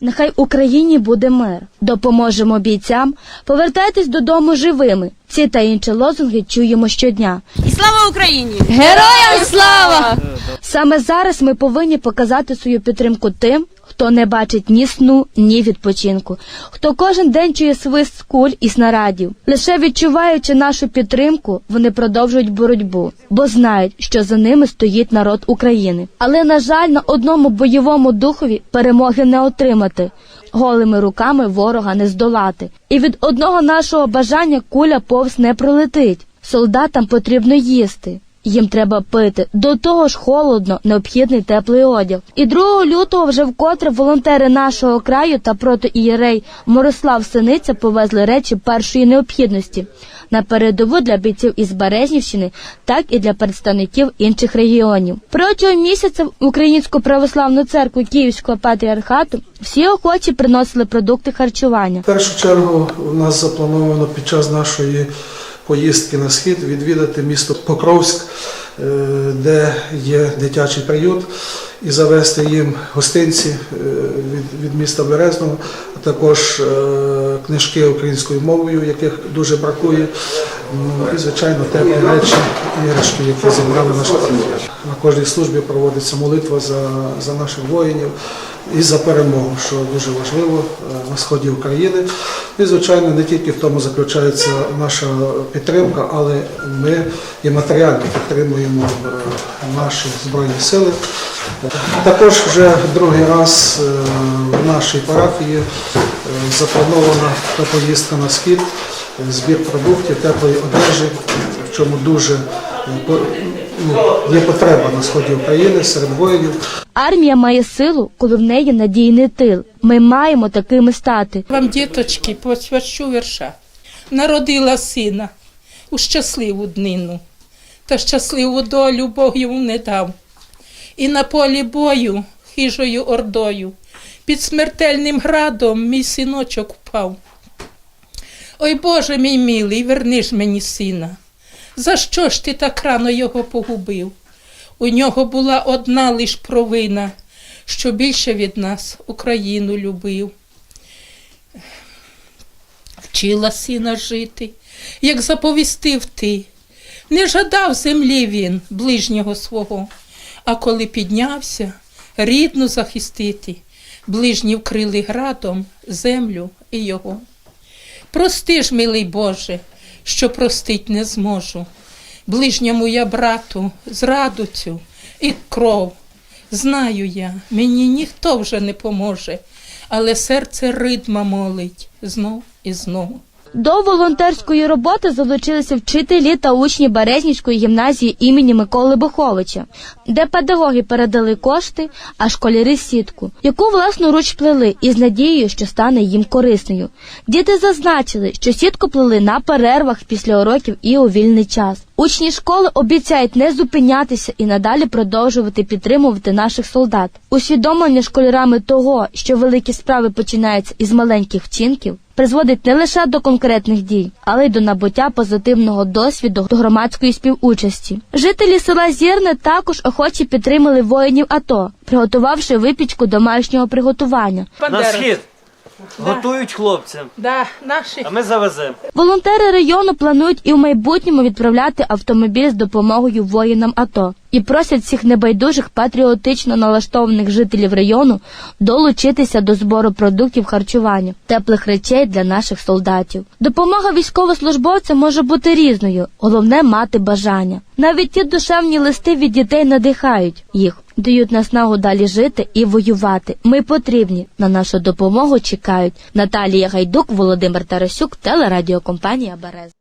Нехай Україні буде мир. Допоможемо бійцям. Повертайтесь додому живими. Ці та інші лозунги чуємо щодня. І слава Україні! Героям слава! Саме зараз ми повинні показати свою підтримку тим, хто не бачить ні сну, ні відпочинку, хто кожен день чує свист куль і снарядів. Лише відчуваючи нашу підтримку, вони продовжують боротьбу, бо знають, що за ними стоїть народ України. Але на жаль, на одному бойовому духові перемоги не отримати. Голими руками ворога не здолати. І від одного нашого бажання куля повз не пролетить. Солдатам потрібно їсти. Їм треба пити. До того ж холодно, необхідний теплий одяг. І 2 лютого вже вкотре волонтери нашого краю та протиієрей Мирослав Синиця повезли речі першої необхідності на передову для бійців із Березнівщини, так і для представників інших регіонів. Протягом місяця Українську православну церкву Київського патріархату всі охочі приносили продукти харчування. В першу чергу у нас заплановано під час нашої поїздки на схід відвідати місто Покровськ, е, де є дитячий приют, і завести їм гостинці е, від, міста Березного, а також е, книжки українською мовою, яких дуже бракує. Ну, І, звичайно, теплі речі, іграшки, які зібрали наші. На кожній службі проводиться молитва за, за наших воїнів і за перемогу, що дуже важливо е, на сході України. І, звичайно, не тільки в тому заключається наша підтримка, але ми і матеріально підтримуємо е, наші збройні сили. Також вже другий раз е, в нашій парафії запланована поїздка на схід, збір продуктів, теплої одежі, в чому дуже ну, є потреба на сході України серед воїнів. Армія має силу, коли в неї надійний тил. Ми маємо такими стати. Вам, діточки, посвящу вірша. Народила сина у щасливу днину, та щасливу долю Бог йому не дав. І на полі бою, хижою ордою, під смертельним градом мій синочок впав. Ой Боже мій милий, верни ж мені сина. За що ж ти так рано його погубив? У нього була одна лиш провина, що більше від нас Україну любив. Вчила сина жити, як заповістив ти. Не жадав землі він, ближнього свого, а коли піднявся, рідну захистити, ближні вкрили градом землю і його. Прости ж, милий Боже, що простить не зможу. Ближньому я брату, зраду цю і кров. Знаю я, мені ніхто вже не поможе, але серце ридма молить знов і знов. До волонтерської роботи залучилися вчителі та учні Березнівської гімназії імені Миколи Боховича, де педагоги передали кошти, а школярі сітку, яку власноруч плели із надією, що стане їм корисною. Діти зазначили, що сітку плели на перервах після уроків і у вільний час. Учні школи обіцяють не зупинятися і надалі продовжувати підтримувати наших солдат. Усвідомлення школярами того, що великі справи починаються із маленьких вчинків, призводить не лише до конкретних дій, але й до набуття позитивного досвіду до громадської співучасті. Жителі села Зірне також охоче підтримали воїнів АТО, приготувавши випічку домашнього приготування. На схід готують хлопцям, Да, наші а ми завеземо. Волонтери району планують і в майбутньому відправляти автомобіль з допомогою воїнам АТО і просять всіх небайдужих патріотично налаштованих жителів району долучитися до збору продуктів харчування, теплих речей для наших солдатів. Допомога військовослужбовцям може бути різною, головне мати бажання. Навіть ті душевні листи від дітей надихають їх. Дають наснагу далі жити і воювати. Ми потрібні. На нашу допомогу чекають. Наталія Гайдук, Володимир Тарасюк, телерадіокомпанія Берез.